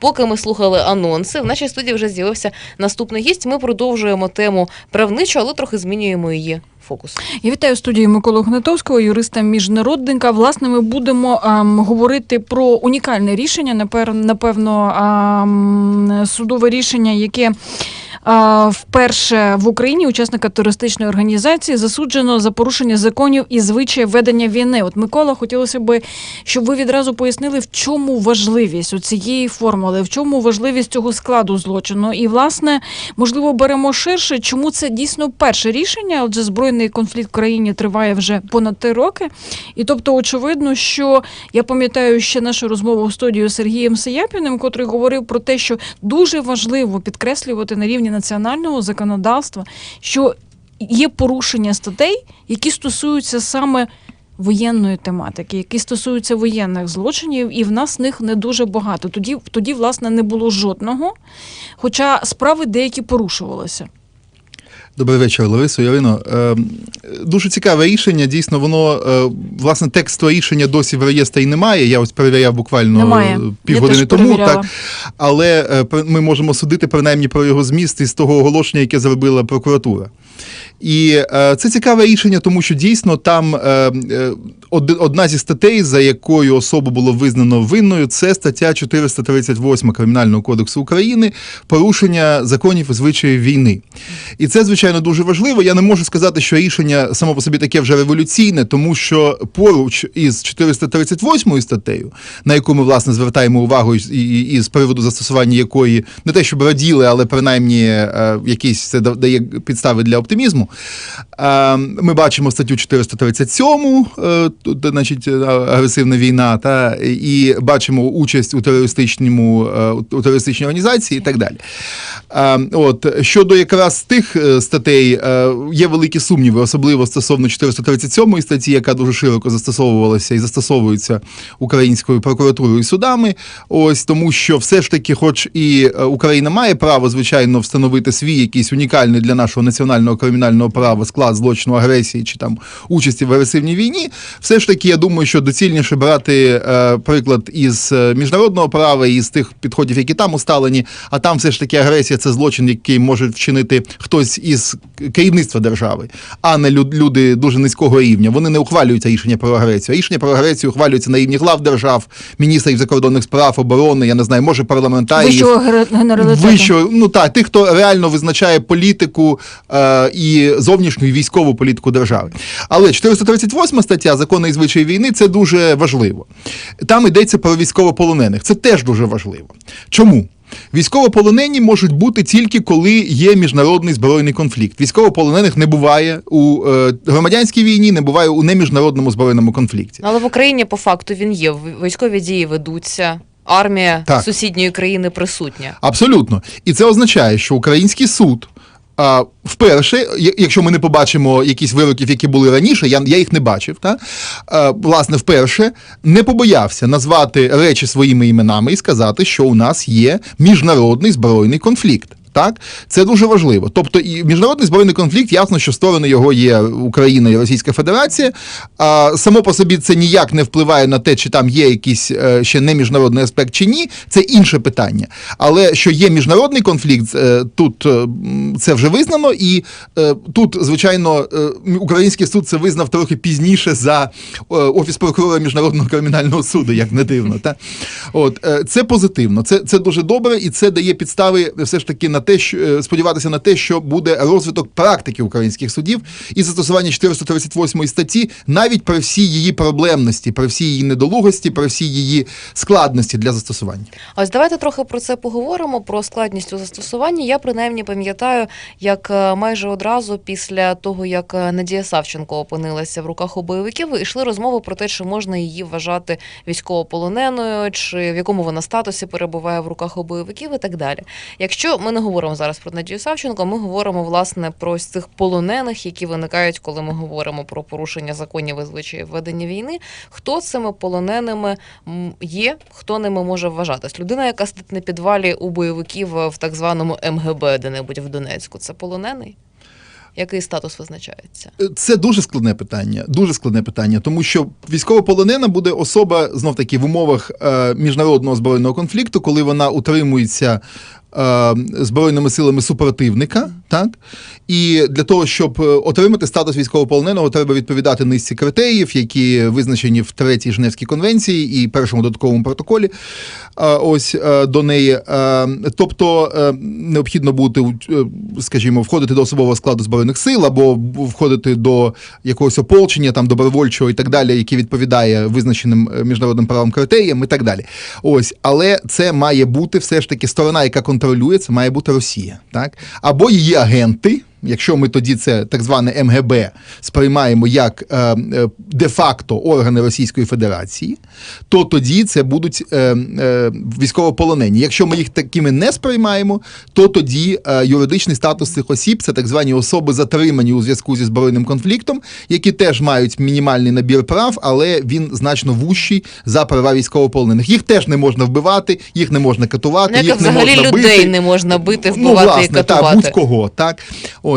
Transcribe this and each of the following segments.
Поки ми слухали анонси, в нашій студії вже з'явився наступний гість. Ми продовжуємо тему правничу, але трохи змінюємо її фокус. Я вітаю студію Миколу Гнатовського, юриста міжнародника. Власне, ми будемо ем, говорити про унікальне рішення, напевно, ем, судове рішення, яке. Вперше в Україні учасника терористичної організації засуджено за порушення законів і звичаїв ведення війни. От Микола, хотілося б, щоб ви відразу пояснили, в чому важливість у цієї формули, в чому важливість цього складу злочину. І, власне, можливо, беремо ширше, чому це дійсно перше рішення, адже збройний конфлікт в країні триває вже понад три роки. І тобто, очевидно, що я пам'ятаю ще нашу розмову в студію з Сергієм Саяпіним, котрий говорив про те, що дуже важливо підкреслювати на рівні національного законодавства, що є порушення статей, які стосуються саме. Воєнної тематики, які стосуються воєнних злочинів, і в нас них не дуже багато. Тоді, тоді, власне, не було жодного, хоча справи деякі порушувалися. Добрий вечір, Ларисо Ярино. Е, Дуже цікаве рішення. Дійсно, воно е, власне тексту рішення досі в реєстрі немає. Я ось перевіряв буквально Немає. е, півгодини тому. перевіряла. Так але е, ми можемо судити принаймні про його зміст із того оголошення, яке зробила прокуратура. І е, це цікаве рішення, тому що дійсно там е, е, од- одна зі статей, за якою особу було визнано винною, це стаття 438 Кримінального кодексу України порушення законів і звичаїв війни. І це, звичайно, дуже важливо. Я не можу сказати, що рішення само по собі таке вже революційне, тому що поруч із 438 статтею, на яку ми власне звертаємо увагу, і, і, з приводу застосування якої не те, щоб раділи, але принаймні якісь це дає підстави для оптимізму. Е, ми бачимо статтю 437, е, значить, е, агресивна війна, та і бачимо участь у терористичному е, у терористичній організації і так далі. Е, От щодо якраз тих статей є великі сумніви, особливо стосовно 437 статті, яка дуже широко застосовувалася і застосовується українською прокуратурою і судами. Ось тому, що все ж таки, хоч і Україна має право, звичайно, встановити свій якийсь унікальний для нашого національного кримінального права склад злочину агресії чи там участі в агресивній війні, все ж таки, я думаю, що доцільніше брати е, приклад із е, міжнародного права і з тих підходів, які там усталені, а там все ж таки агресія це злочин, який може вчинити хтось із керівництва держави, а не люд- люди дуже низького рівня. Вони не ухвалюються рішення про агресію. Рішення про агресію ухвалюються на рівні глав держав, міністрів закордонних справ, оборони, я не знаю, може парламентарів. Вищого генералітету. Вищого, ну так, тих, хто реально визначає політику е, і зовнішню і військову політику держави. Але 438 стаття закону і звичаї війни це дуже важливо. Там йдеться про військовополонених. Це теж дуже важливо. Чому? Військовополонені можуть бути тільки коли є міжнародний збройний конфлікт. Військовополонених не буває у е, громадянській війні, не буває у неміжнародному збройному конфлікті. Але в Україні по факту він є. Військові дії ведуться. Армія Так. сусідньої країни присутня. Абсолютно. І це означає, що український суд. А, вперше, якщо ми не побачимо якісь вироків, які були раніше, я, я їх не бачив. Та? А, власне, вперше не побоявся назвати речі своїми іменами і сказати, що у нас є міжнародний збройний конфлікт. Так, це дуже важливо. Тобто, і міжнародний збройний конфлікт, ясно, що сторони його є Україна і Російська Федерація. А само по собі це ніяк не впливає на те, чи там є якийсь е, ще не міжнародний аспект чи ні. Це інше питання. Але що є міжнародний конфлікт, е, тут е, це вже визнано, і тут, звичайно, український суд це визнав трохи пізніше за офіс прокурора міжнародного кримінального суду, як не дивно. Та? От це позитивно, це, це дуже добре, і це дає підстави все ж таки на те, що е, сподіватися на те, що буде розвиток практики українських судів і застосування 438 статті, навіть при всій її проблемності, при всій її недолугості, при всій її складності для застосування. Ось давайте трохи про це поговоримо, про складність у застосуванні. Я принаймні пам'ятаю, як е, майже одразу після того, як е, Надія Савченко опинилася в руках у бойовиків, йшли розмови про те, чи можна її вважати військовополоненою, чи в якому вона статусі перебуває в руках у бойовиків і так далі. Якщо ми не говоримо зараз про Надію Савченко, ми говоримо власне про ось цих полонених, які виникають, коли ми говоримо про порушення законів і звичаїв ведення війни. Хто цими полоненими є, хто ними може вважатись? Людина, яка сидить на підвалі у бойовиків в так званому МГБ, де-небудь в Донецьку, це полонений? який статус визначається? Це дуже складне питання. Дуже складне питання, тому що військовополонена буде особа знов таки в умовах е, міжнародного збройного конфлікту, коли вона утримується. Е, Збройними силами супротивника, так і для того, щоб е, отримати статус військовополоненого, треба відповідати низці критеріїв, які визначені в третій Женевській конвенції і першому додатковому протоколі. е, Ось е, до неї. Тобто необхідно бути, скажімо, входити до особового складу збройних сил або входити до якогось ополчення, там добровольчого і так далі, яке відповідає визначеним міжнародним правом критеріям і так далі. Ось, але це має бути все ж таки сторона, яка контролює, це має бути Росія, так або її агенти. Якщо ми тоді це так зване МГБ сприймаємо як е, е, де-факто органи Російської Федерації, то тоді це будуть е, е, військовополонені. Якщо ми їх такими не сприймаємо, то тоді е, юридичний статус цих осіб це так звані особи затримані у зв'язку зі збройним конфліктом, які теж мають мінімальний набір прав, але він значно вущий за права військовополонених. Їх теж не можна вбивати, їх не можна катувати, Ну, їх не взагалі можна людей бити. не можна бити, Ну, вбивати і катувати. Так, будь-кого, так.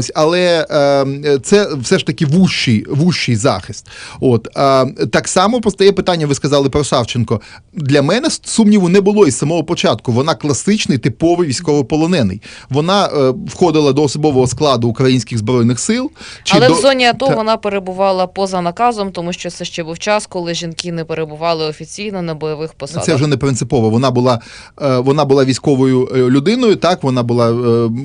Ось, але е, це все ж таки вущий, вущий захист. От, е, так само постає питання, ви сказали про Савченко. Для мене сумніву не було із самого початку. Вона класичний, типовий військовополонений. Вона е, входила до особового складу українських збройних сил. Чи Але до... в зоні АТО Та- вона перебувала поза наказом, тому що це ще був час, коли жінки не перебували офіційно на бойових посадах. Це вже не принципово. Вона була, е, вона була військовою е, людиною, так вона була е,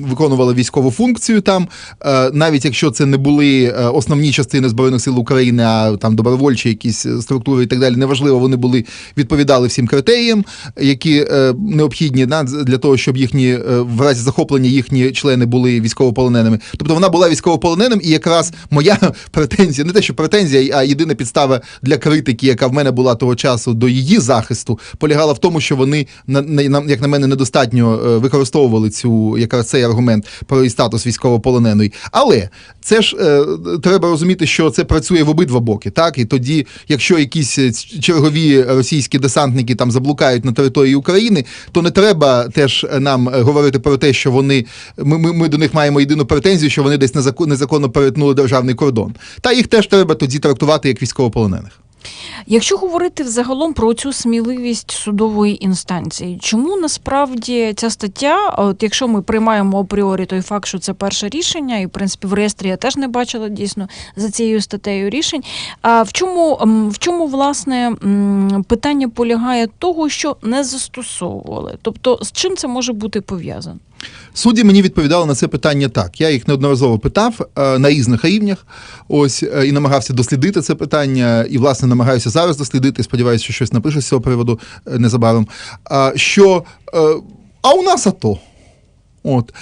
виконувала військову функцію там. Е, Навіть якщо це не були е, основні частини збройних сил України, а там добровольчі якісь е, структури і так далі. Неважливо, вони були відповідали всім критеріям, які необхідні да, для того, щоб їхні в разі захоплення їхні члени були військовополоненими. Тобто вона була військовополоненим, і якраз моя претензія, не те, що претензія, а єдина підстава для критики, яка в мене була того часу до її захисту, полягала в тому, що вони як на мене недостатньо використовували цю якраз цей аргумент про її статус військовополоненої. Але це ж е, треба розуміти, що це працює в обидва боки. Так і тоді, якщо якісь е, чергові російські десантники там заблукають на території України, то не треба теж нам говорити про те, що вони ми, ми, ми до них маємо єдину претензію, що вони десь незакон- незаконно перетнули державний кордон. Та їх теж треба тоді трактувати як військовополонених. Якщо говорити взагалом про цю сміливість судової інстанції, чому насправді ця стаття, от якщо ми приймаємо апріорі той факт, що це перше рішення, і в принципі в реєстрі я теж не бачила дійсно за цією статтею рішень. А в чому в чому власне питання полягає того, що не застосовували? Тобто з чим це може бути пов'язано? Судді мені відповідали на це питання так. Я їх неодноразово питав е, на різних рівнях. Ось е, і намагався дослідити це питання, і власне намагаюся зараз дослідити. Сподіваюся, що щось напише з цього приводу е, незабаром. Що а у нас АТО. От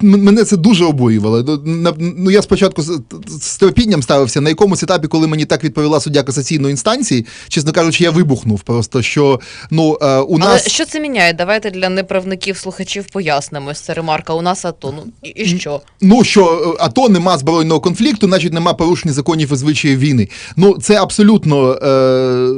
мене це дуже обурювало. Ну, Ну я спочатку з, терпінням ставився на якомусь етапі, коли мені так відповіла суддя касаційної інстанції. Чесно кажучи, я вибухнув просто що ну е, у Але що це міняє? Давайте для неправників слухачів пояснимо. Це ремарка. У нас АТО. Ну і, і що? Ну що е, АТО нема збройного конфлікту, значить нема порушення законів і звичаїв війни. Ну це абсолютно е,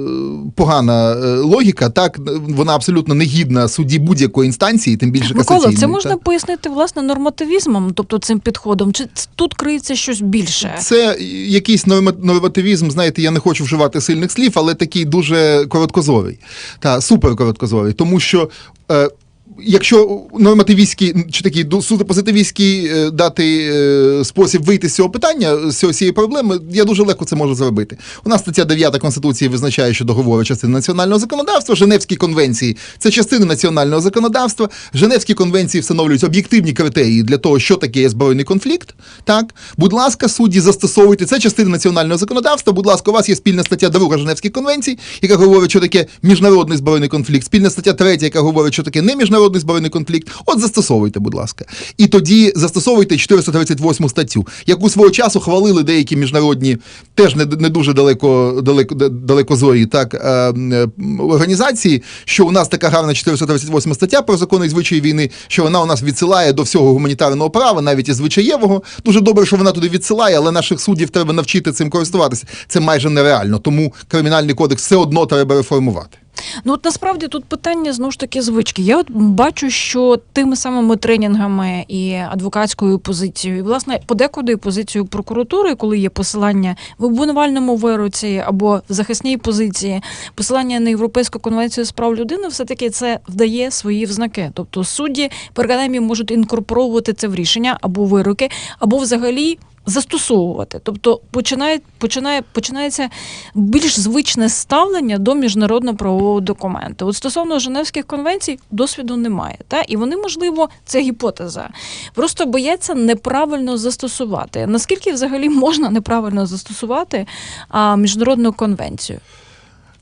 погана е, логіка. Так вона абсолютно негідна судді будь-якої інстанції, тим більше Микола, це можна так. пояснити власне нормативізмом, тобто цим підходом, чи тут криється щось більше? Це якийсь нормативізм, знаєте, я не хочу вживати сильних слів, але такий дуже короткозорий. Та супер короткозорий. Тому що. Е, Якщо нормативістський чи такий ду- суто позитивістський е, дати е, спосіб вийти з цього питання, з цієї проблеми, я дуже легко це можу зробити. У нас стаття 9 Конституції визначає, що договори частини національного законодавства, Женевські конвенції це частини національного законодавства. Женевські конвенції встановлюють об'єктивні критерії для того, що таке є збройний конфлікт. Так, будь ласка, судді застосовуйте це частини національного законодавства. Будь ласка, у вас є спільна стаття 2 Женевських конвенцій, яка говорить, що таке міжнародний збройний конфлікт, спільна стаття 3, яка говорить, що таке не міжнародний збройний конфлікт. От застосовуйте, будь ласка. І тоді застосовуйте 438 статтю, яку свого часу хвалили деякі міжнародні, теж не, не дуже далеко, далеко, далекозорі так, е, організації, що у нас така гарна 438 стаття про закони і звичаї війни, що вона у нас відсилає до всього гуманітарного права, навіть і звичаєвого. Дуже добре, що вона туди відсилає, але наших суддів треба навчити цим користуватися. Це майже нереально. Тому кримінальний кодекс все одно треба реформувати. Ну от насправді тут питання знову ж таки звички. Я от бачу, що тими самими тренінгами і адвокатською позицією, і власне подекуди позицією прокуратури, коли є посилання в обвинувальному вироці або в захисній позиції, посилання на Європейську конвенцію з прав людини, все таки це вдає свої взнаки. Тобто судді принаймні можуть інкорпоровувати це в рішення або вироки, або взагалі. Застосовувати, тобто починає, починає, починається більш звичне ставлення до міжнародно-правового документу. От стосовно Женевських конвенцій досвіду немає. Та? І вони, можливо, це гіпотеза. Просто бояться неправильно застосувати. Наскільки взагалі можна неправильно застосувати а, міжнародну конвенцію?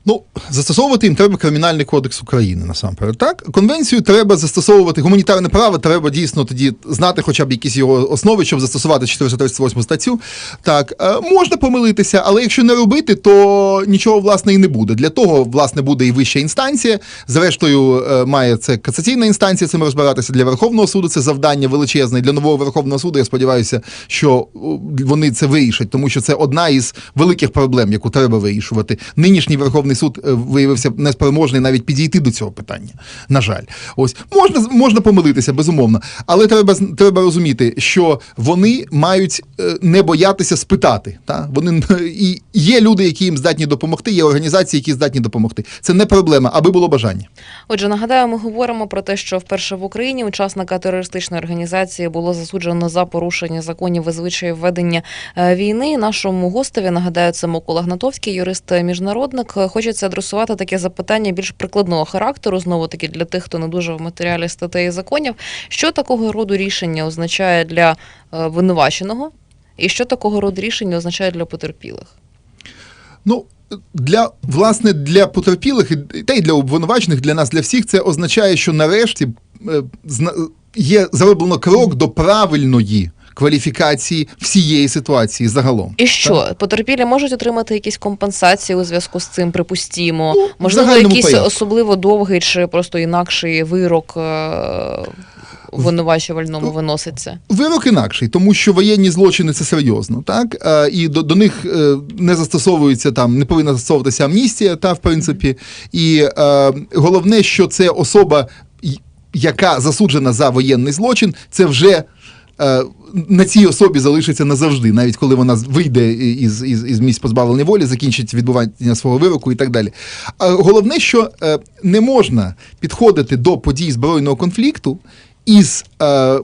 Ну, застосовувати їм треба Кримінальний кодекс України насамперед. Так, конвенцію треба застосовувати гуманітарне право. Треба дійсно тоді знати, хоча б якісь його основи, щоб застосувати 438 статтю. Так, е, можна помилитися, але якщо не робити, то нічого власне і не буде. Для того, власне, буде і вища інстанція. Зрештою, е, має це касаційна інстанція цим розбиратися для Верховного суду. Це завдання величезне. Для нового Верховного суду. Я сподіваюся, що вони це вирішать, тому що це одна із великих проблем, яку треба вирішувати. Нинішній Верховний суд е, виявився неспроможний навіть підійти до цього питання. На жаль, ось можна можна помилитися, безумовно, але треба треба розуміти, що вони мають е, не боятися спитати. Та вони і є люди, які їм здатні допомогти. Є організації, які здатні допомогти. Це не проблема, аби було бажання. Отже, нагадаю, ми говоримо про те, що вперше в Україні учасника терористичної організації було засуджено за порушення законів і звичаїв ведення е, війни. Нашому гостеві нагадаю, це Микола Гнатовський, юрист-міжнародник. Е, Хочеться адресувати таке запитання більш прикладного характеру, знову таки для тих, хто не дуже в матеріалі статей і законів. Що такого роду рішення означає для е, винуваченого, і що такого роду рішення означає для потерпілих? Ну, для власне для потерпілих та й для обвинувачених, для нас, для всіх, це означає, що нарешті е, є зроблено крок до правильної кваліфікації всієї ситуації загалом. І що потерпілі можуть отримати якісь компенсації у зв'язку з цим, припустімо? Ну, Можливо, якийсь порядку. особливо довгий чи просто інакший вирок е, винувачувальному Ну, виноситься? Вирок інакший, тому що воєнні злочини це серйозно, так Е, і до, до них е, не застосовується там, не повинна застосовуватися амністія, та в принципі. І е, головне, що це особа, яка засуджена за воєнний злочин, це вже. Е, На цій особі залишиться назавжди, навіть коли вона вийде із, із, із місць позбавлення волі, закінчить відбування свого вироку і так далі. А головне, що е, не можна підходити до подій збройного конфлікту із е,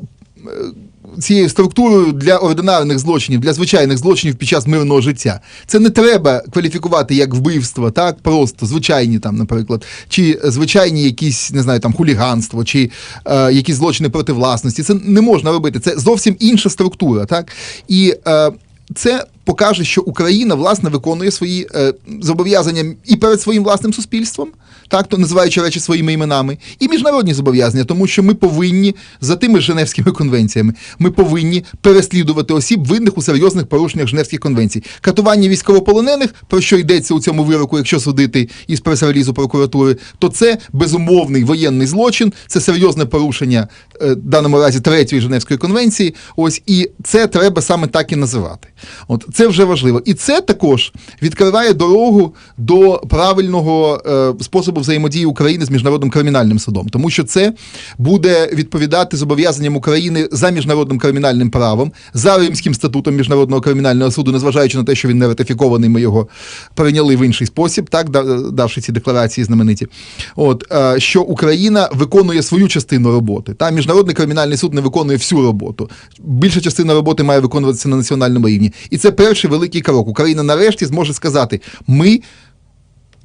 цією структурою для ординарних злочинів, для звичайних злочинів під час мирного життя. Це не треба кваліфікувати як вбивство, так просто звичайні там, наприклад, чи звичайні якісь не знаю, там хуліганство, чи е, якісь злочини проти власності. Це не можна робити. Це зовсім інша структура, так і. Е, це покаже, що Україна власне виконує свої е, зобов'язання і перед своїм власним суспільством, так то називаючи речі своїми іменами, і міжнародні зобов'язання, тому що ми повинні за тими Женевськими конвенціями, ми повинні переслідувати осіб, винних у серйозних порушеннях Женевських конвенцій. Катування військовополонених, про що йдеться у цьому вироку, якщо судити із прес-релізу прокуратури, то це безумовний воєнний злочин, це серйозне порушення е, в даному разі третьої Женевської конвенції. Ось і це треба саме так і називати. От це вже важливо. І це також відкриває дорогу до правильного е, способу взаємодії України з міжнародним кримінальним судом, тому що це буде відповідати зобов'язанням України за міжнародним кримінальним правом, за Римським статутом міжнародного кримінального суду, незважаючи на те, що він не ратифікований, ми його прийняли в інший спосіб, так давши ці декларації знамениті. От е, що Україна виконує свою частину роботи. Та міжнародний кримінальний суд не виконує всю роботу. Більша частина роботи має виконуватися на національному рівні. І це перший великий крок. Україна нарешті зможе сказати: ми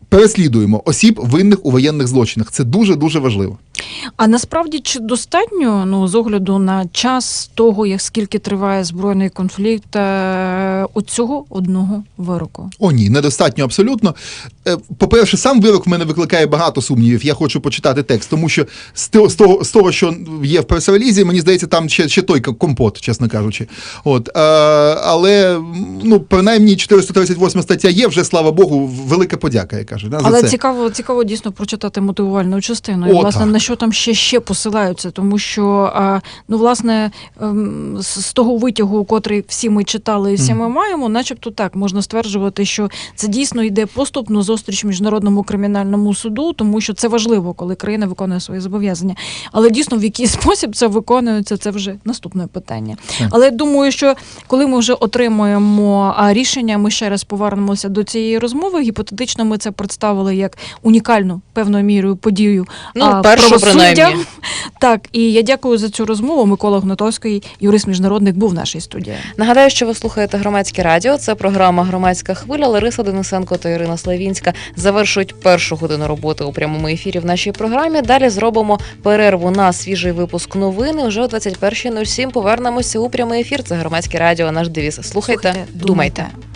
переслідуємо осіб винних у воєнних злочинах. Це дуже дуже важливо. А насправді чи достатньо ну з огляду на час того, як скільки триває збройний конфлікт, е, оцього одного вироку? О, ні, недостатньо абсолютно. Е, По-перше, сам вирок в мене викликає багато сумнівів. Я хочу почитати текст, тому що з того, з того, що є в прес-релізі, мені здається, там ще, ще той компот, чесно кажучи. От, е, але, ну, принаймні, 438 стаття є, вже слава Богу, велика подяка, яка каже. Да, за Але це. цікаво, цікаво дійсно прочитати мотивувальну частину. І, О, власне, так. на що там ще ще посилаються, тому що ну, власне, ем, з, того витягу, котрий всі ми читали і всі ми маємо, начебто так можна стверджувати, що це дійсно йде поступну зустріч міжнародному кримінальному суду, тому що це важливо, коли країна виконує свої зобов'язання. Але дійсно в який спосіб це виконується, це вже наступне питання. Але я думаю, що коли ми вже отримуємо рішення, ми ще раз повернемося до цієї розмови. Гіпотетично ми це представили як унікальну певною мірою подію. Ну, а, першу правосуддя. Принаймні. Так, і я дякую за цю розмову. Микола Гнатовський, юрист міжнародник, був в нашій студії. Нагадаю, що ви слухаєте громадське радіо. Це програма Громадська хвиля. Лариса Денисенко та Ірина Славінська завершують першу годину роботи у прямому ефірі в нашій програмі. Далі зробимо перерву на свіжий випуск новини. Уже о 21.07 повернемося у прямий ефір. Це громадське радіо. Наш девіз. Слухайте, Слухайте, думайте. думайте.